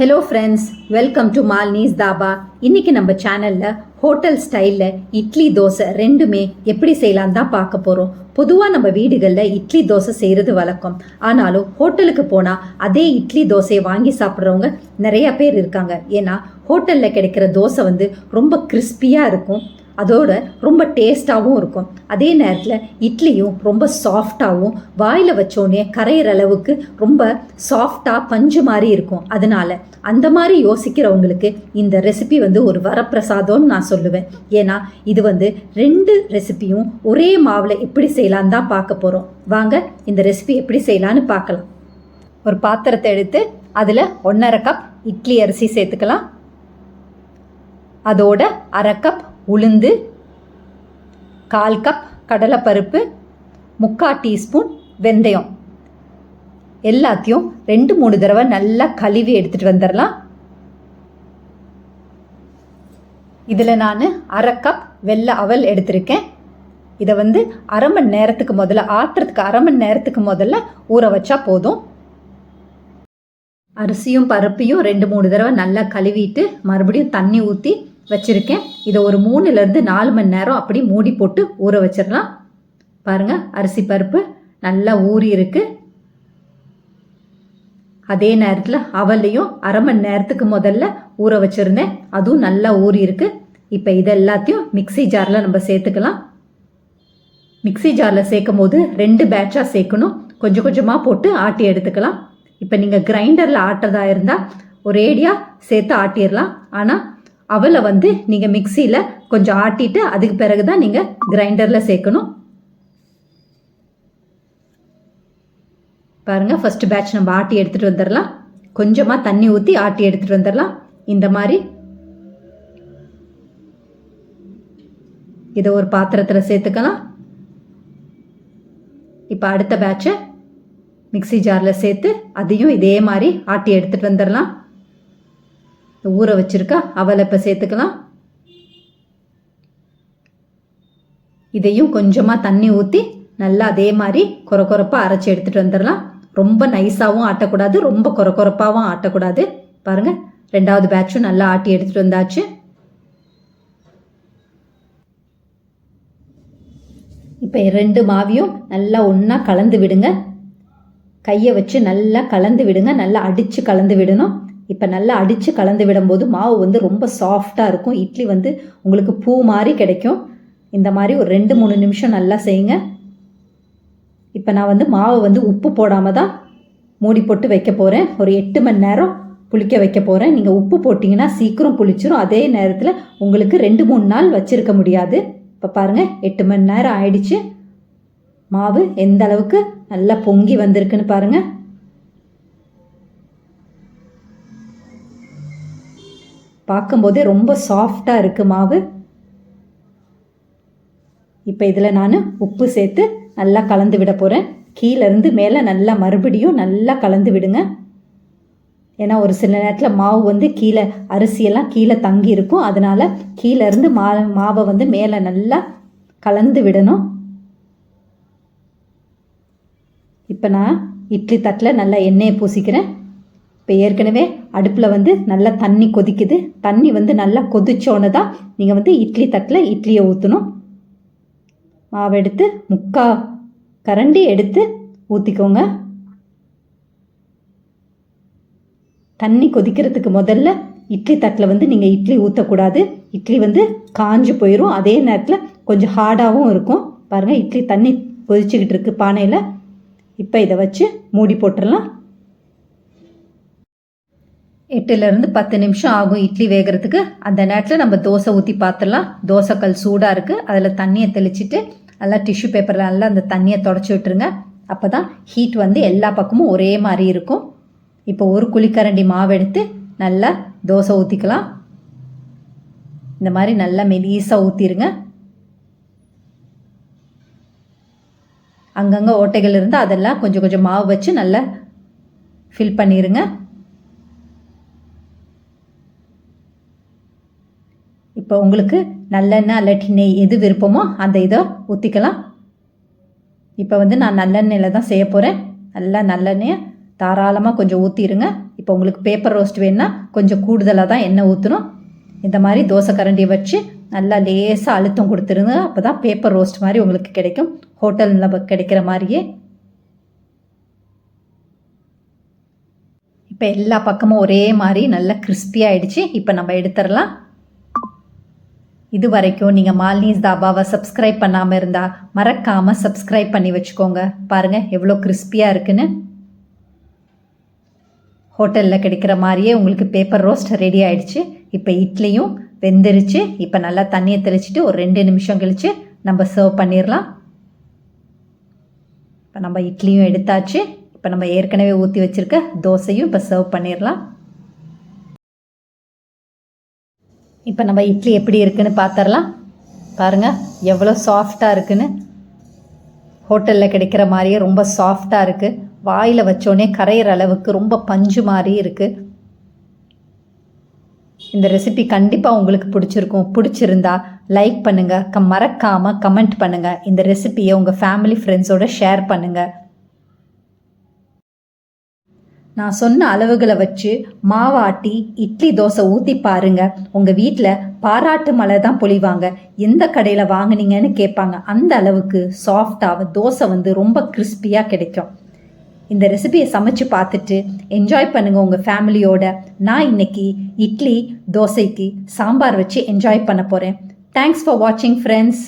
Hello friends welcome to Malnees Dhaba இன்னைக்கு நம்ம சேனலில் ஹோட்டல் ஸ்டைலில் இட்லி தோசை ரெண்டுமே எப்படி செய்யலாம் தான் பார்க்க போகிறோம் பொதுவாக நம்ம வீடுகளில் இட்லி தோசை செய்கிறது வழக்கம். ஆனாலும் ஹோட்டலுக்கு போனால் அதே இட்லி தோசையை வாங்கி சாப்பிட்றவங்க நிறையா பேர் இருக்காங்க. ஏன்னா ஹோட்டலில் கிடைக்கிற தோசை வந்து ரொம்ப கிறிஸ்பியாக இருக்கும். அதோட ரொம்ப டேஸ்ட்டாகவும் இருக்கும். அதே நேரத்தில் இட்லியும் ரொம்ப சாஃப்டாகவும் வாயில் வச்சோடனே கரையிற அளவுக்கு ரொம்ப சாஃப்டாக பஞ்சு மாதிரி இருக்கும். அதனால அந்த மாதிரி யோசிக்கிறவங்களுக்கு இந்த ரெசிபி வந்து ஒரு வரப்பிரசாதம்னு நான் சொல்லுவேன். ஏன்னா இது வந்து ரெண்டு ரெசிபியும் ஒரே மாவில் எப்படி செய்யலான்னு தான் பார்க்க போகிறோம் வாங்க இந்த ரெசிபி எப்படி செய்யலான்னு பார்க்கலாம். ஒரு பாத்திரத்தை எடுத்து அதில் ஒன்றரை கப் இட்லி அரிசி சேர்த்துக்கலாம். அதோட அரை கப் உளுந்து கால் கப் கடலைப்பருப்பு முக்கால் டீஸ்பூன் வெந்தயம். எல்லாத்தையும் ரெண்டு மூணு தடவை நல்லா கழுவி எடுத்துகிட்டு வந்துடலாம். இதில் நான் அரை கப் வெள்ளை அவல் எடுத்திருக்கேன். இதை வந்து அரை மணி நேரத்துக்கு முதல்ல ஆட்டுறதுக்கு அரை மணி நேரத்துக்கு முதல்ல ஊற வச்சா போதும். அரிசியும் பருப்பையும் ரெண்டு மூணு தடவை நல்லா கழுவிட்டு மறுபடியும் தண்ணி ஊற்றி வச்சுருக்கேன். இதை ஒரு மூணுலேருந்து நாலு மணி நேரம் அப்படி மூடி போட்டு ஊற வச்சிடலாம். பாருங்கள் அரிசி பருப்பு நல்லா ஊறி இருக்கு. அதே நேரத்தில் அவலையும் அரை மணி நேரத்துக்கு முதல்ல ஊற வச்சுருந்தேன். அதுவும் நல்லா ஊறி இருக்கு. இப்போ இது எல்லாத்தையும் மிக்ஸி ஜாரில் நம்ம சேர்த்துக்கலாம். மிக்ஸி ஜாரில் சேர்க்கும் போது ரெண்டு பேட்சாக சேர்க்கணும். கொஞ்சம் கொஞ்சமாக போட்டு ஆட்டி எடுத்துக்கலாம். இப்போ நீங்கள் கிரைண்டரில் ஆட்டுறதா இருந்தால் ஒரேடியாக சேர்த்து ஆட்டிடலாம். ஆனால் அவலை வந்து நீங்கள் மிக்சியில் கொஞ்சம் ஆட்டிட்டு அதுக்கு பிறகு தான் நீங்கள் கிரைண்டரில் சேர்க்கணும். பாருங்கள் ஃபஸ்ட்டு பேட்ச் நம்ம ஆட்டி எடுத்துகிட்டு வந்துடலாம். கொஞ்சமாக தண்ணி ஊற்றி ஆட்டி எடுத்துகிட்டு வந்துடலாம். இந்த மாதிரி. இதை ஒரு பாத்திரத்தில் சேர்த்துக்கலாம். இப்போ அடுத்த பேட்சை மிக்ஸி ஜாரில் சேர்த்து அதையும் இதே மாதிரி ஆட்டி எடுத்துகிட்டு வந்துடலாம். ஊற வச்சிருக்கா அவலை இப்போ சேர்த்துக்கலாம். இதையும் கொஞ்சமாக தண்ணி ஊற்றி நல்லா அதே மாதிரி கொர கொரப்பாக அரைச்சி எடுத்துகிட்டு வந்துடலாம். ரொம்ப நைஸாகவும் ஆட்டக்கூடாது ரொம்ப கொர கொரப்பாகவும் ஆட்டக்கூடாது. பாருங்கள் ரெண்டாவது பேட்சும் நல்லா ஆட்டி எடுத்துகிட்டு வந்தாச்சு. இப்போ ரெண்டு மாவியும் நல்லா ஒன்றா கலந்து விடுங்க. கையை வச்சு நல்லா கலந்து விடுங்க நல்லா அடித்து கலந்து விடணும். இப்போ நல்லா அடித்து கலந்து விடும்போது மாவு வந்து ரொம்ப சாஃப்டாக இருக்கும். இட்லி வந்து உங்களுக்கு பூ மாதிரி கிடைக்கும். இந்த மாதிரி ஒரு ரெண்டு மூணு நிமிஷம் நல்லா செய்யுங்க. இப்போ நான் வந்து மாவை வந்து உப்பு போடாமல் தான் மூடி போட்டு வைக்க போகிறேன் ஒரு எட்டு மணி நேரம் புளிக்க வைக்க போகிறேன் நீங்கள் உப்பு போட்டிங்கன்னா சீக்கிரம் புளிச்சிரும். அதே நேரத்தில் உங்களுக்கு ரெண்டு மூணு நாள் வச்சுருக்க முடியாது. இப்போ பாருங்கள் எட்டு மணி நேரம் ஆயிடுச்சு. மாவு எந்த அளவுக்கு நல்லா பொங்கி வந்திருக்குன்னு பாருங்கள் பார்க்கும்போதே ரொம்ப சாஃப்டாக இருக்குது மாவு. இப்போ இதில் நான் உப்பு சேர்த்து நல்லா கலந்து விட போகிறேன் கீழேருந்து மேலே நல்லா மறுபடியும் நல்லா கலந்து விடுங்க. ஏன்னா ஒரு சில நேரத்தில் மாவு வந்து கீழே அரிசியெல்லாம் கீழே தங்கி இருக்கும். அதனால் கீழேருந்து மா மாவை வந்து மேலே நல்லா கலந்து விடணும். இப்போ நான் இட்லி தட்டில் நல்லா எண்ணெயை பூசிக்கிறேன். இப்போ ஏற்கனவே அடுப்பில் வந்து நல்லா தண்ணி கொதிக்குது. தண்ணி வந்து நல்லா கொதிச்சோன்னு தான் நீங்கள் வந்து இட்லி தட்டில் இட்லியை ஊற்றணும் மாவு எடுத்து முக்கா கரண்டி எடுத்து ஊற்றிக்கோங்க தண்ணி கொதிக்கிறதுக்கு முதல்ல இட்லி தட்டில் வந்து நீங்கள் இட்லி ஊற்றக்கூடாது இட்லி வந்து காஞ்சு போயிடும் அதே நேரத்தில் கொஞ்சம் ஹார்டாகவும் இருக்கும். பாருங்கள் இட்லி தண்ணி கொதிச்சுக்கிட்டு இருக்கு பானையில். இப்போ இதை வச்சு மூடி போட்டுடலாம் எட்டுலேருந்து பத்து நிமிஷம் ஆகும் இட்லி வேகிறதுக்கு. அந்த நேரத்தில் நம்ம தோசை ஊற்றி பார்த்துடலாம் தோசைக்கல் சூடாக இருக்குது அதில் தண்ணியை தெளிச்சிட்டு நல்லா டிஷ்யூ பேப்பரில் நல்லா அந்த தண்ணியை தொடச்சி விட்டுருங்க. அப்போ தான் ஹீட் வந்து எல்லா பக்கமும் ஒரே மாதிரி இருக்கும். இப்போ ஒரு குழிக்கரண்டி மாவு எடுத்து நல்லா தோசை ஊற்றிக்கலாம் இந்த மாதிரி நல்லா மெலீஸாக ஊற்றிடுங்க அங்கங்கே ஓட்டைகள் இருந்தால் அதெல்லாம் கொஞ்சம் கொஞ்சம் மாவு வச்சு நல்லா ஃபில் பண்ணிடுங்க இப்போ உங்களுக்கு நல்லெண்ணெய் இல்லாட்டி நெய் எது விருப்பமோ அந்த இதை ஊற்றிக்கலாம் இப்போ வந்து நான் நல்லெண்ணெயில் தான் செய்ய போகிறேன் நல்லா நல்லெண்ணெயை தாராளமாக கொஞ்சம் ஊற்றிடுங்க இப்போ உங்களுக்கு பேப்பர் ரோஸ்ட் வேணுன்னா கொஞ்சம் கூடுதலாக தான் எண்ணெய் ஊற்றணும் இந்த மாதிரி தோசை கரண்டியை வச்சு நல்லா லேசாக அழுத்தம் கொடுத்துருங்க. அப்போ தான் பேப்பர் ரோஸ்ட் மாதிரி உங்களுக்கு கிடைக்கும். ஹோட்டலில் கிடைக்கிற மாதிரியே. இப்போ எல்லா பக்கமும் ஒரே மாதிரி நல்லா கிறிஸ்பியாக ஆகிடுச்சு இப்போ நம்ம எடுத்துடலாம். இது வரைக்கும் நீங்கள் மாலினிஸ் தாபாவை சப்ஸ்கிரைப் பண்ணாமல் இருந்தால் மறக்காமல் சப்ஸ்கிரைப் பண்ணி வச்சுக்கோங்க. பாருங்கள் எவ்வளோ கிறிஸ்பியாக இருக்குன்னு. ஹோட்டலில் கிடைக்கிற மாதிரியே உங்களுக்கு பேப்பர் ரோஸ்ட் ரெடி ஆயிடுச்சு. இப்போ இட்லியும் வெந்துருச்சு. இப்போ நல்லா தண்ணியை தெளிச்சிட்டு ஒரு ரெண்டு நிமிஷம் கழித்து நம்ம சர்வ் பண்ணிடலாம். இப்போ நம்ம இட்லியும் எடுத்தாச்சு. இப்போ நம்ம ஏற்கனவே ஊற்றி வச்சுருக்க தோசையும் இப்போ சர்வ் பண்ணிடலாம். இப்போ நம்ம இட்லி எப்படி இருக்குன்னு பார்த்துடலாம் பாருங்கள் எவ்வளோ சாஃப்டாக இருக்குன்னு. ஹோட்டலில் கிடைக்கிற மாதிரியே ரொம்ப சாஃப்டாக இருக்குது வாயில் வச்சோடனே கரையிற அளவுக்கு ரொம்ப பஞ்சு மாதிரி இருக்குது இந்த ரெசிபி கண்டிப்பாக உங்களுக்கு பிடிச்சிருக்கும். பிடிச்சிருந்தா லைக் பண்ணுங்கள் க மறக்காமல் கமெண்ட் பண்ணுங்கள் இந்த ரெசிபியை உங்கள் ஃபேமிலி ஃப்ரெண்ட்ஸோட ஷேர் பண்ணுங்கள் நான் சொன்ன அளவுகளை வச்சு மாவாட்டி இட்லி தோசை ஊற்றி பாருங்க. உங்கள் வீட்டில் பாராட்டு மலை தான் பொழிவாங்க. எந்த கடையில் வாங்குனீங்கன்னு கேட்பாங்க. அந்த அளவுக்கு சாஃப்டாக தோசை வந்து ரொம்ப கிறிஸ்பியாக கிடைக்கும். இந்த ரெசிபியை சமைச்சு பார்த்துட்டு என்ஜாய் பண்ணுங்கள் உங்கள் ஃபேமிலியோட நான் இன்னைக்கு இட்லி தோசைக்கு சாம்பார் வச்சு என்ஜாய் பண்ண போகிறேன் தேங்க்ஸ் ஃபார் வாட்சிங் ஃப்ரெண்ட்ஸ்